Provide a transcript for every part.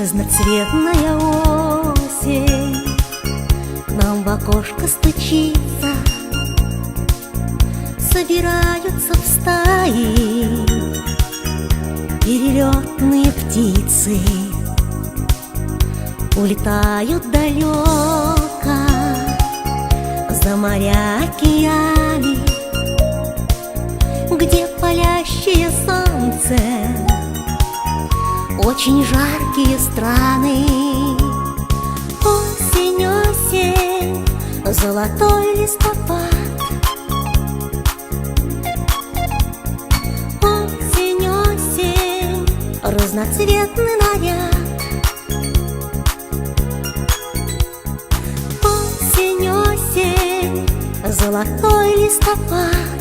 Разноцветная осень. Нам в окошко стучится. Собираются в стаи Перелетные птицы. Улетают далеко За моря океаны Где палящее солнце Очень жаркие страны. Осень, осень, золотой листопад. Осень, осень, разноцветный наряд. Осень, осень, золотой листопад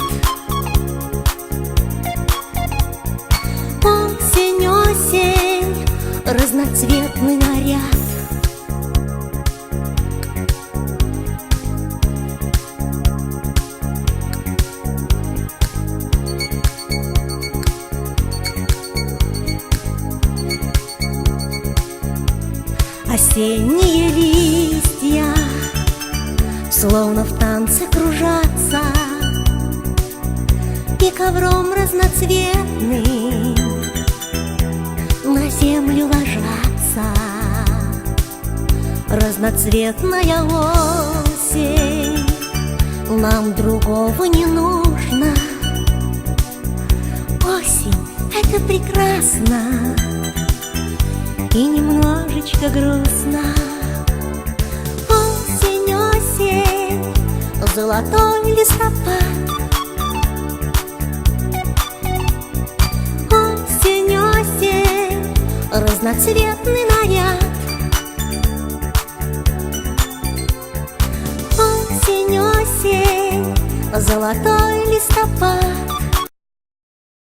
разноцветный наряд. Осенние листья Словно в танце кружатся И ковром разноцветным Землю ложатся. Разноцветная осень Нам другого не нужно. Осень — это прекрасно и немножечко грустно. Осень, осень, золотой листопад разноцветный наряд. Осень, осень, золотой листопад